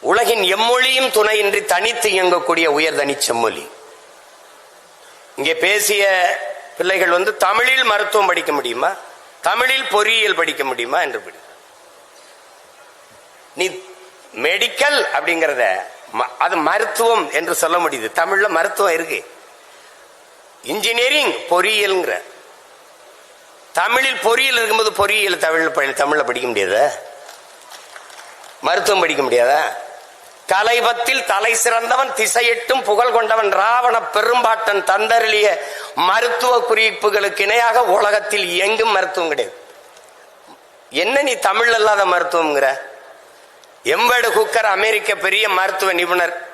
உலகின் எம்மொழியும் துணையின்றி தனித்து இயங்கக்கூடிய உயர்தனி செம்மொழி. இங்கே பேசிய பிள்ளைகள் வந்து தமிழில் மருத்துவம் படிக்க முடியுமா? தமிழில் பொறியியல் படிக்க முடியுமா என்று படி நீ மெடிக்கல் அப்படிங்கறத ம- அது மருத்துவம் என்று சொல்ல முடியுது. தமிழ்ல மருத்துவம் இருக்கு. இன்ஜினியரிங் பொறியியல்ங்கிற. தமிழில் பொறியியல் இருக்கும்போது பொறியியல் தமிழ் தமிழ்ல படிக்க முடியாதா? மருத்துவம் படிக்க முடியாதா? கலைபத்தில் தலை சிறந்தவன் திசையெட்டும் புகழ் கொண்டவன் ராவண பெரும்பாட்டன் தந்தருளிய மருத்துவ குறிப்புகளுக்கு இணையாக உலகத்தில் எங்கும் மருத்துவம் கிடையாது. என்ன நீ தமிழ் அல்லாத மருத்துவம்ங்கிற? எம்பேடு குக்கர் அமெரிக்க பெரிய மருத்துவ நிபுணர்.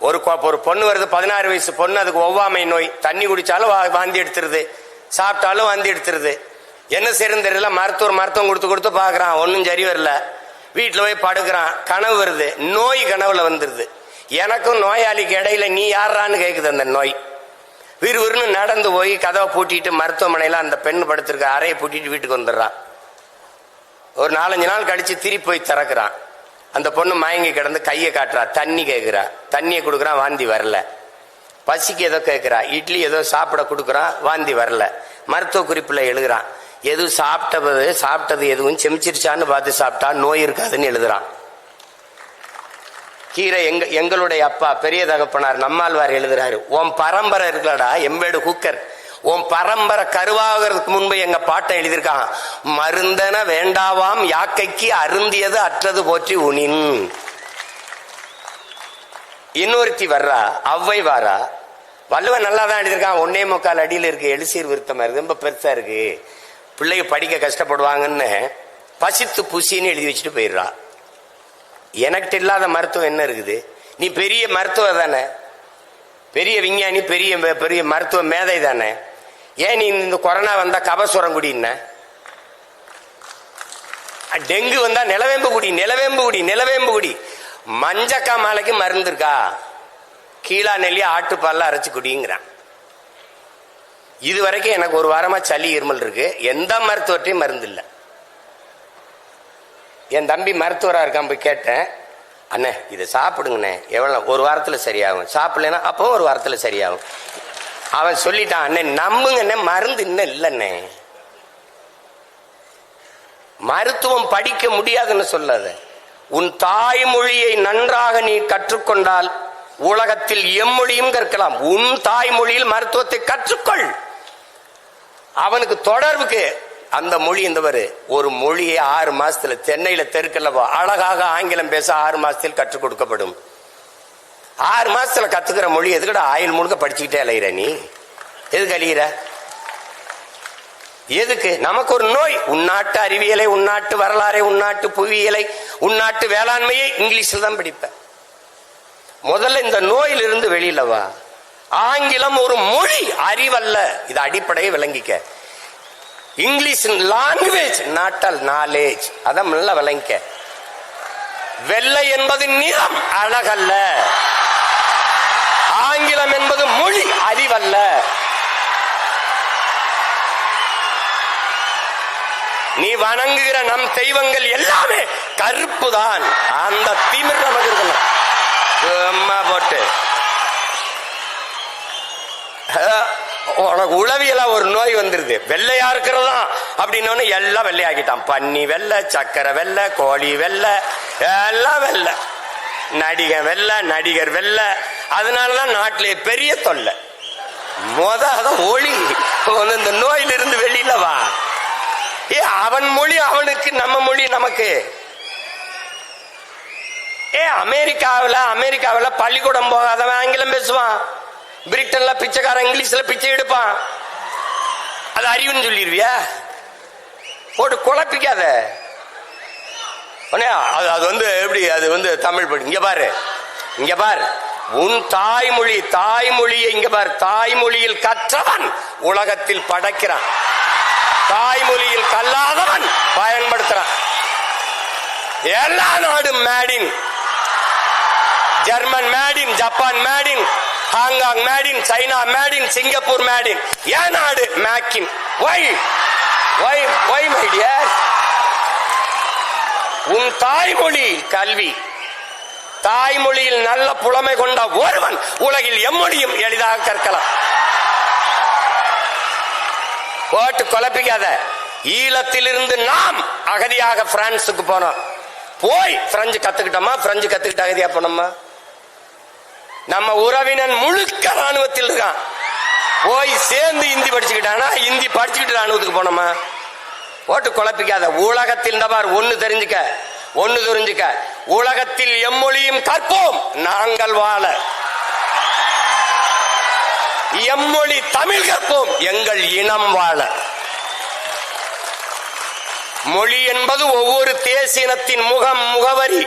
ஒரு ஒரு பொண்ணு வருது பதினாறு வயசு பொண்ணு அதுக்கு ஒவ்வாமை நோய். தண்ணி குடிச்சாலும் வா- வாந்தி எடுத்துருது. சாப்பிட்டாலும் வாந்தி எடுத்துருது. என்ன செய்யறது தெரியல மருத்துவர் மருத்துவம் கொடுத்து கொடுத்து பார்க்குறான் ஒன்றும் சரி வரல. வீட்டில் போய் படுக்கிறான். கனவு வருது. நோய் கனவுல வந்துருது. எனக்கும் நோயாளிக்கு இடையில நீ யாரான்னு கேக்குது அந்த நோய். விறுவிறுன்னு நடந்து போய் கதவை பூட்டிட்டு மருத்துவமனையில அந்த பெண் படுத்திருக்க அறையை பூட்டிட்டு வீட்டுக்கு வந்துடுறான். ஒரு நாலஞ்சு நாள் கழிச்சு திருப்பி போய் திறக்கிறான். அந்த பொண்ணு மயங்கி கிடந்து கையை காட்டுறா. தண்ணி கேட்குறா தண்ணியை கொடுக்குறான் வாந்தி வரல. பசிக்கு ஏதோ கேட்குறா இட்லி ஏதோ சாப்பிட கொடுக்குறான் வாந்தி வரல. மருத்துவ குறிப்பில் எழுகிறான் எதுவும் சாப்பிட்டது சாப்பிட்டது எதுவும் செமிச்சிருச்சான்னு பார்த்து சாப்பிட்டா நோய் இருக்காதுன்னு எழுதுறான். கீரை எங்க எங்களுடைய அப்பா பெரிய தகப்பனார் நம்மாழ்வார் எழுதுறாரு. உன் பரம்பரை இருக்கலடா எம்பேடு குக்கர். உன் பரம்பரை கருவாகிறதுக்கு முன்பு எங்க பாட்டை எழுதியிருக்கான். மருந்தன வேண்டாவாம் யாக்கைக்கு அருந்தியது அற்றது போற்றி உனின். இன்னொருத்தி வர்றா அவ்வை வாரா. வள்ளுவன் நல்லா தான் எழுதியிருக்கான். ஒன்னே முக்கால் அடியில் இருக்கு எழுசீர் விருத்தமா இருக்கு ரொம்ப பெருசா இருக்கு. பிள்ளைங்க படிக்க கஷ்டப்படுவாங்கன்னு பசித்து புசின்னு எழுதி வச்சுட்டு போயிடுறா. எனக்கு இல்லாத மருத்துவம் என்ன இருக்குது? நீ பெரிய மருத்துவம் தானே? பெரிய விஞ்ஞானி பெரிய பெரிய மருத்துவ மேதை தானே? ஏன் நீ இந்த கொரோனா வந்தால் கபசுரம் குடின்ன? டெங்கு வந்தால் நிலவேம்பு குடி நிலவேம்பு குடி நிலவேம்பு குடி. மஞ்சக்கா மாலைக்கு மருந்து இருக்கா கீழா நெல்லி ஆட்டுப்பாலாம் அரைச்சி குடிங்கிறான். இது வரைக்கும் எனக்கு ஒரு வாரமா சளி இருமல் இருக்கு. எந்த மருத்துவத்தையும் மருந்து இல்லை. என் தம்பி மருத்துவராக இருக்கான் போய் கேட்டேன். அண்ணே இதை சாப்பிடுங்கண்ணே. எவ்வளோ ஒரு வாரத்தில் சரியாகும். சாப்பிடலன்னா அப்போ ஒரு வாரத்தில் சரியாகும். அவன் சொல்லிட்டான் அண்ணே நம்புங்கண்ணே மருந்து இன்னும் இல்லைண்ணே. மருத்துவம் படிக்க முடியாதுன்னு சொல்லாத. உன் தாய்மொழியை நன்றாக நீ கற்றுக்கொண்டால் உலகத்தில் எம்மொழியும் கற்கலாம். உன் தாய்மொழியில் மருத்துவத்தை கற்றுக்கொள். அவனுக்கு தொடர்புக்கு அந்த மொழி இந்தவர். ஒரு மொழியை ஆறு மாசத்துல சென்னையில தெருக்கல்ல அழகாக ஆங்கிலம் பேச ஆறு மாசத்தில் கற்றுக் கொடுக்கப்படும். ஆறு மாசத்துல கத்துக்கிற மொழி எதுக்கடா? ஆயில் முழுக்க படிச்சுக்கிட்டே அலையிற நீ? எதுக்கு அழியிற? எதுக்கு? நமக்கு ஒரு நோய். உன்னாட்டு அறிவியலை உன்னாட்டு வரலாறை உன்னாட்டு புவியியலை உன்னாட்டு வேளாண்மையை இங்கிலீஷில் தான் படிப்பேன். முதல்ல இந்த நோயிலிருந்து வெளியில வா ஆங்கிலம் ஒரு மொழி அறிவல்ல. இது அடிப்படையை விளங்கிக்க. இங்கிலீஷ் லாங்குவேஜ் நாட்டல் நாலேஜ் அதான் நல்லா விளங்கிக்க. வெள்ளை என்பது நிறம் அழகல்ல. ஆங்கிலம் என்பது மொழி அறிவல்ல. நீ வணங்குகிற நம் தெய்வங்கள் எல்லாமே கருப்பு தான் அந்த திமிர் நமக்கு இருக்கணும். போட்டு. உனக்கு உளவியலா ஒரு நோய் வந்துருது. வெள்ளையா இருக்கிறதா அப்படின்னு எல்லாம் வெள்ளையாக்கிட்டான். பன்னி வெள்ளை சக்கரை வெள்ளை கோழி வெள்ளை எல்லாம் வெள்ளை. நடிகர் வெள்ளை நடிகர் வெள்ளை. அதனாலதான் நாட்டிலே பெரிய தொல்லை. மொத அதான் ஒளி. இந்த நோயிலிருந்து வெளியில வா. ஏ அவன் மொழி அவனுக்கு நம்ம மொழி நமக்கு. ஏ அமெரிக்காவில் அமெரிக்காவில் பள்ளிக்கூடம் போகாதவன் ஆங்கிலம் பேசுவான். பிரிட்டன்ல பிச்சைக்காரன் இங்கிலீஷ்ல பிச்சை எடுப்பான். அது அறிவுன்னு சொல்லிடுவியா போட்டு குழப்பிக்காத. அது அது வந்து எப்படி அது வந்து தமிழ் படி. இங்க பாரு. இங்க பாரு. உன் தாய்மொழி தாய்மொழியை இங்க பாரு. தாய்மொழியில் கற்றவன் உலகத்தில் படைக்கிறான். தாய்மொழியில் கல்லாதவன் பயன்படுத்துறான். எல்லா நாடும் made in German made in Japan made in Hong Kong made in China made in Singapore made in ஏன் நாடு? Make in why why why my உன் தாய்மொழி கல்வி தாய்மொழியில் நல்ல புலமை கொண்ட ஒருவன் உலகில் எம்மொழியும் எளிதாக கற்கலாம். போட்டு குழப்பிக்காத. ஈழத்திலிருந்து நாம் அகதியாக பிரான்ஸுக்கு போனோம். போய் பிரெஞ்சு கத்துக்கிட்டோமா? பிரெஞ்சு கத்துக்கிட்டு அகதியா போனோமா? நம்ம உறவினன் முழுக்க ராணுவத்தில் இருக்கான். போய் சேர்ந்து இந்தி படிச்சுக்கிட்டானா இந்தி படிச்சுக்கிட்டு ராணுவத்துக்கு போனோமா? ஓட்டு குழப்பிக்காத. உலகத்தில் இந்த ஒன்னு தெரிஞ்சுக்க ஒன்னு தெரிஞ்சுக்க. உலகத்தில் எம்மொழியும் கற்போம் நாங்கள் வாழ. எம்மொழி தமிழ் கற்போம் எங்கள் இனம் வாழ. மொழி என்பது ஒவ்வொரு தேசினத்தின் முகம் முகவரி.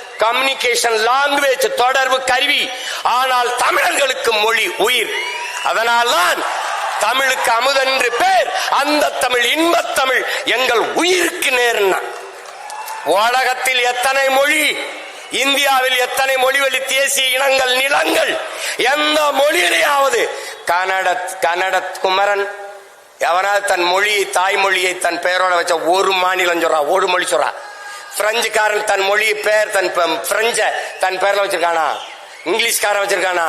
கம்யூனிகேஷன் லாங்குவேஜ் தொடர்பு கருவி. ஆனால் தமிழர்களுக்கு மொழி உயிர். அதனால்தான் தமிழுக்கு அமுதன் என்று பேர் அந்த தமிழ் இன்பத் தமிழ் எங்கள் உயிருக்கு நேர்னா. உலகத்தில் எத்தனை மொழி? இந்தியாவில் எத்தனை மொழிவழி? தேசிய இனங்கள் நிலங்கள்? எந்த மொழியிலேயாவது? கன்னட கன்னட குமரன். எவனாவது தன் மொழியை தாய்மொழியை தன் பெயரோட வச்ச ஒரு மாநிலம் சொல்றா ஒரு மொழி சொல்றா. பிரெஞ்சுக்காரன் தன் மொழி பெயர் தன் பிரெஞ்ச தன் பேர்ல வச்சிருக்கானா? இங்கிலீஷ்காரன் வச்சிருக்கானா?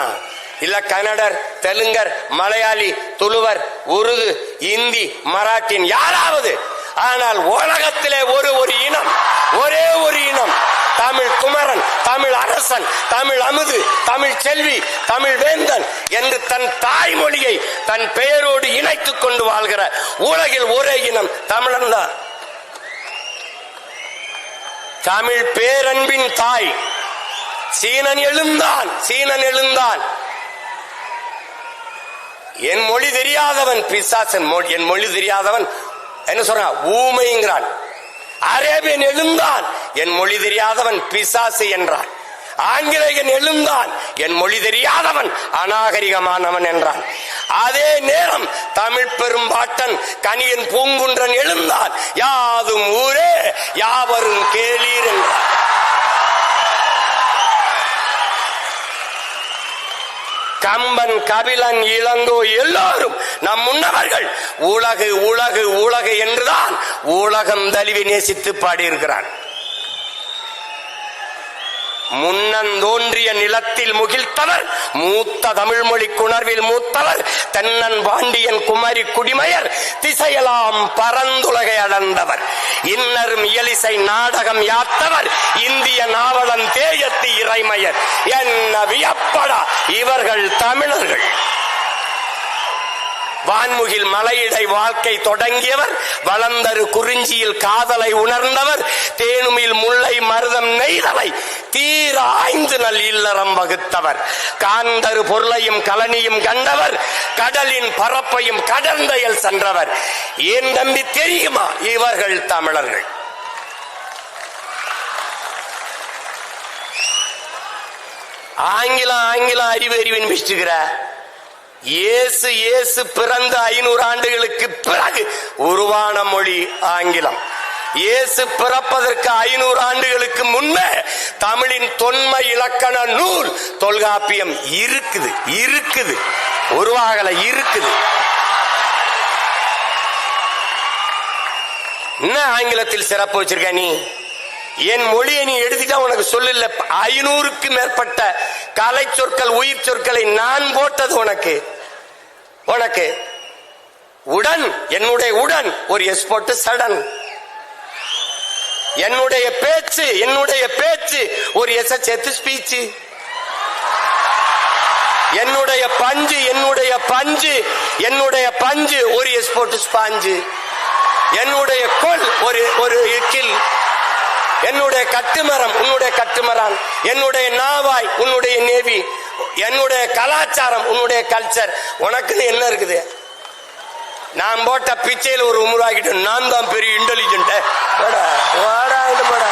இல்ல கன்னடர் தெலுங்கர் மலையாளி துளுவர் உருது இந்தி மராட்டின் யாராவது? ஆனால் உலகத்திலே ஒரு ஒரு இனம் ஒரே ஒரு இனம் தமிழ் குமரன் தமிழ் அரசன் தமிழ் அமுது தமிழ் செல்வி தமிழ் வேந்தன் என்று தன் தாய்மொழியை தன் பெயரோடு இணைத்துக் கொண்டு வாழ்கிற உலகில் ஒரே இனம் தமிழன் தான். தமிழ் பேரன்பின் தாய். சீனன் எழுந்தான் சீனன் எழுந்தான் என் மொழி தெரியாதவன் பிசாசன் மொழி என் மொழி தெரியாதவன் என்ன சொல்றான் ஊமைங்கிறான். அரேபியன் எழுந்தான் என் மொழி தெரியாதவன் பிசாசு என்றான். ஆங்கிலேயன் எழுந்தான் என் மொழி தெரியாதவன் அநாகரிகமானவன் என்றான். அதே நேரம் கனியன் பூங்குன்றன் எழுந்தான் யாதும் ஊரே யாவரும் கேளீர் என்றார். கம்பன் கபிலன் இளங்கோ எல்லாரும் நம் முன்னவர்கள் உலகு உலகு உலகு என்றுதான் உலகம் தழுவி நேசித்து பாடியிருக்கிறான். முன்னந்தோன்றிய நிலத்தில் முகிழ்த்தவர் மூத்த தமிழ் மொழி குணர்வில் மூத்தவர் தென்னன் பாண்டியன் குமரி குடிமையர் திசையெல்லாம் பரந்துலகை அளந்தவர் இன்னரும் இயலிசை நாடகம் யாத்தவர் இந்திய நாவலன் தேயத்து இறைமையர். என்ன வியப்படா இவர்கள் தமிழர்கள். வான்முகில் மலையிடை வாழ்க்கை தொடங்கியவர் வளர்ந்தரு குறிஞ்சியில் காதலை உணர்ந்தவர் தேனுமில் முல்லை மருதம் நெய்தலை தீர ஆய்ந்து நல் இல்லறம் வகுத்தவர். காந்தரு பொருளையும் கலனியும் கண்டவர் கடலின் பரப்பையும் கடந்தையில் சென்றவர். ஏன் தம்பி தெரியுமா? இவர்கள் தமிழர்கள். ஆங்கிலம் ஆங்கிலம் அறிவு அறிவின் பிச்சுக்கிற இயேசு இயேசு பிறந்த ஐநூறு ஆண்டுகளுக்கு பிறகு உருவான மொழி ஆங்கிலம். இயேசு பிறப்பதற்கு ஐநூறு ஆண்டுகளுக்கு முன்னே தமிழின் தொன்மை இலக்கண நூல் தொல்காப்பியம் இருக்குது இருக்குது உருவாகல இருக்குது. என்ன ஆங்கிலத்தில் சிறப்பு வச்சிருக்க நீ? என் மொழியை நீ எடுத்துட்டா உனக்கு சொல்லல ஐநூறுக்கு மேற்பட்ட கலை சொற்கள் உயிர் சொற்களை நான் போட்டது உனக்கு. உனக்கு உடன் என்னுடைய உடன் ஒரு எஸ் போட்டு சடன் என்னுடைய பேச்சு என்னுடைய பேச்சு ஒரு எஸ் சேர்த்து ஸ்பீச் என்னுடைய பஞ்சு என்னுடைய பஞ்சு என்னுடைய பஞ்சு ஒரு எஸ் போட்டு ஸ்பாஞ்சு என்னுடைய கொல் ஒரு ஒரு கில் என்னுடைய கட்டுமரம் உன்னுடைய கட்டுமரம் என்னுடைய நாவாய் உன்னுடைய நேவி. என்னுடைய கலாச்சாரம் உன்னுடைய கல்ச்சர் உனக்குன்னு என்ன இருக்குது? நான் போட்ட பிச்சையில் ஒரு உருவாக்கிட்டு நான் தான் பெரிய இன்டெலிஜென்ட் வாடா வாடா இது? வாடா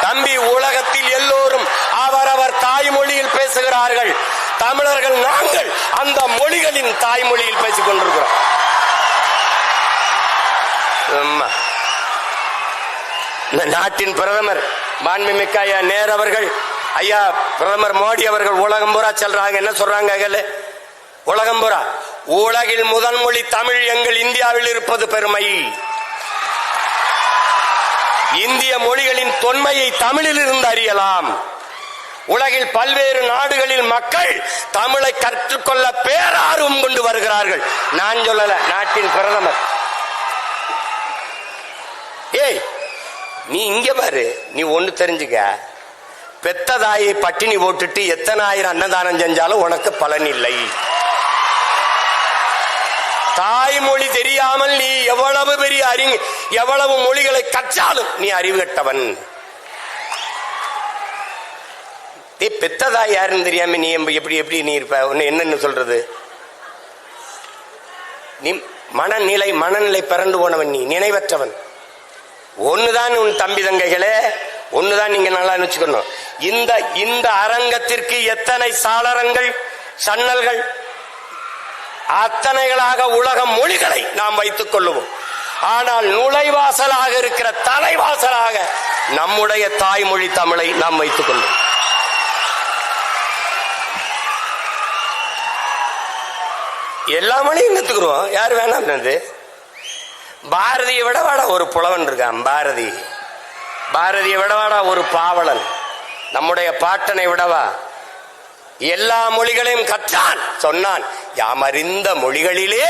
தம்பி உலகத்தில் எல்லோரும் அவரவர் தாய்மொழியில் பேசுகிறார்கள். தமிழர்கள் நாங்கள் அந்த மொழிகளின் தாய்மொழியில் பேசிக் கொண்டிருக்கிறோம். ஆமா. இந்த நாட்டின் பிரதமர் மாண்புமிக்க ஐயா நேர் அவர்கள் ஐயா பிரதமர் மோடி அவர்கள் உலகம் பூரா செல்றாங்க. என்ன சொல்றாங்க அகல? உலகம் பூரா. உலகில் முதல் மொழி தமிழ் எங்கள் இந்தியாவில் இருப்பது பெருமை. இந்திய மொழிகளின் தொன்மையை தமிழில் இருந்து அறியலாம். உலகில் பல்வேறு நாடுகளில் மக்கள் தமிழை கற்றுக்கொள்ள பேரார்வம் கொண்டு வருகிறார்கள். நான் சொல்லல நாட்டின் பிரதமர். நீ இங்க பாரு நீ ஒண்ணு தெரிஞ்சுக்க. பெத்த தாயை பட்டினி போட்டுட்டு எத்தனை ஆயிரம் அன்னதானம் செஞ்சாலும் உனக்கு பலன் இல்லை. தாய்மொழி தெரியாமல் நீ எவ்வளவு பெரிய அறிஞ எவ்வளவு மொழிகளை கற்றாலும் நீ அறிவு கட்டவன். நீ பெத்ததாய் யாருன்னு தெரியாம நீ எப்படி எப்படி நீ இருப்ப? உன்னை என்னன்னு சொல்றது? நீ மனநிலை மனநிலை பிறண்டு போனவன் நீ நினைவற்றவன். ஒண்ணுதான் உன் தம்பி தங்கைகளே ஒண்ணுதான் நீங்க நல்லா நினைச்சுக்கணும் இந்த இந்த அரங்கத்திற்கு எத்தனை சாளரங்கள் சன்னல்கள் அத்தனைகளாக உலக மொழிகளை நாம் வைத்துக் கொள்ளுவோம். ஆனால் நுழைவாசலாக இருக்கிற தலைவாசலாக நம்முடைய தாய்மொழி தமிழை நாம் வைத்துக் கொள்வோம் எல்லா மொழியும் கத்துக்கிறோம் யார் வேணாம் பாரதியை விடவாடா ஒரு புலவன் இருக்கான் பாரதி. பாரதியை விடவாடா ஒரு பாவலன். நம்முடைய பாட்டனை விடவா? எல்லா மொழிகளையும் கற்றான் சொன்னான். யாமறிந்த மொழிகளிலே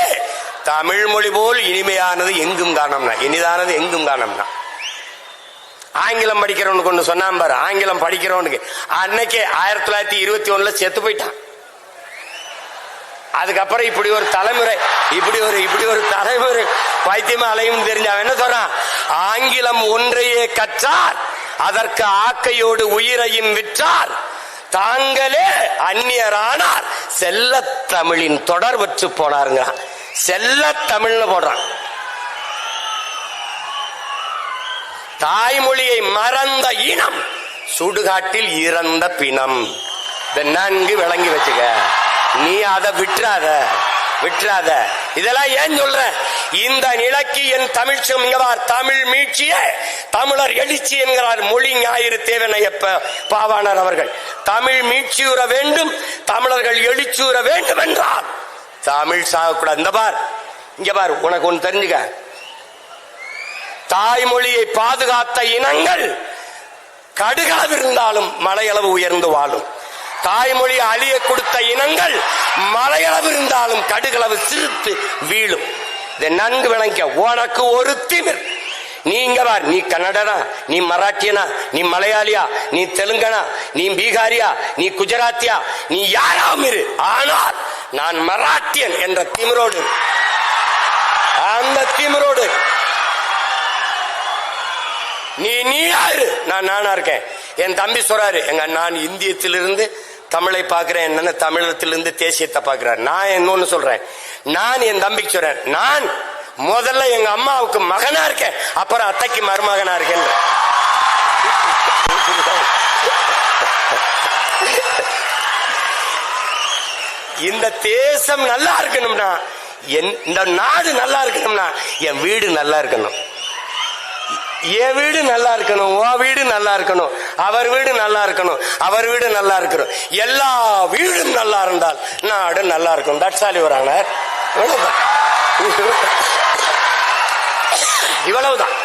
தமிழ் மொழி போல் இனிமையானது எங்கும் காணோம்னா இனிதானது எங்கும் காணோம்னா. ஆங்கிலம் படிக்கிறவனுக்கு ஒன்று சொன்னான் பாரு ஆங்கிலம் படிக்கிறவனுக்கு. அன்னைக்கே ஆயிரத்தி தொள்ளாயிரத்தி இருபத்தி ஒண்ணுல செத்து போயிட்டான். அதுக்கப்புறம் இப்படி ஒரு தலைமுறை இப்படி ஒரு இப்படி ஒரு தலைமுறை. பைத்தியமா அலையும் தெரிஞ்ச அவன் என்ன சொல்றான்? ஆங்கிலம் ஒன்றையே கற்றார் அதற்கு ஆக்கையோடு உயிரையும் விற்றார். தாங்களே அந்நியரானார். செல்ல தமிழின் தொடர் வச்சு போனாருங்கிறான். செல்ல தமிழ்னு போடுறான். தாய்மொழியை மறந்த இனம் சுடுகாட்டில் இறந்த பிணம். இதை நன்கு விளங்கி வச்சுக்க. நீ அதை விட்டுறாத விட்டுறாத. இதெல்லாம் ஏன் சொல்ற? இந்த நிலைக்கு என் தமிழ் இங்கவார் தமிழ் மீட்சிய தமிழர் எழுச்சி என்கிறார் மொழி ஞாயிறு தேவனையப்ப பாவாணர் அவர்கள். தமிழ் மீட்சியுற வேண்டும் தமிழர்கள் எழுச்சியுற வேண்டும் என்றார். தமிழ் சாகக்கூடாது. இந்த பார் இங்க பார் உனக்கு ஒன்று தெரிஞ்சுக்க. தாய்மொழியை பாதுகாத்த இனங்கள் கடுகாவிருந்தாலும் மலையளவு உயர்ந்து வாழும். தாய்மொழி அழிய கொடுத்த இனங்கள் மலையளவு இருந்தாலும் கடுகளவு சிரித்து வீழும். இதை நன்கு விளங்க உனக்கு ஒரு திமிர். நீங்க வார் நீ கன்னடனா நீ மராட்டியனா நீ மலையாளியா நீ தெலுங்கனா நீ பீகாரியா நீ குஜராத்தியா நீ யாராவும் இரு. ஆனால் நான் மராட்டியன் என்ற திமிரோடு அந்த திமிரோடு நீ நீ யாரு நான் நானா இருக்கேன். என் தம்பி சொல்றாரு எங்க நான் இந்தியத்திலிருந்து தமிழை பார்க்கிறேன். என்னன்னு தமிழகத்திலிருந்து தேசியத்தை பார்க்கிறேன் நான் இன்னொன்னு சொல்றேன். நான் என் தம்பிக்கு சொல்றேன். நான் முதல்ல எங்க அம்மாவுக்கு மகனா இருக்கேன். அப்புறம் அத்தைக்கு மருமகனா இருக்கேன். இந்த தேசம் நல்லா இருக்கணும்னா என் இந்த நாடு நல்லா இருக்கணும்னா என் வீடு நல்லா இருக்கணும். என் வீடு நல்லா இருக்கணும். உன் வீடு நல்லா இருக்கணும். அவர் வீடு நல்லா இருக்கணும். அவர் வீடு நல்லா இருக்கணும். எல்லா வீடும் நல்லா இருந்தால் நாடு நல்லா இருக்கும். தட்சாலி வராங்க இவ்வளவுதான் இவ்வளவுதான்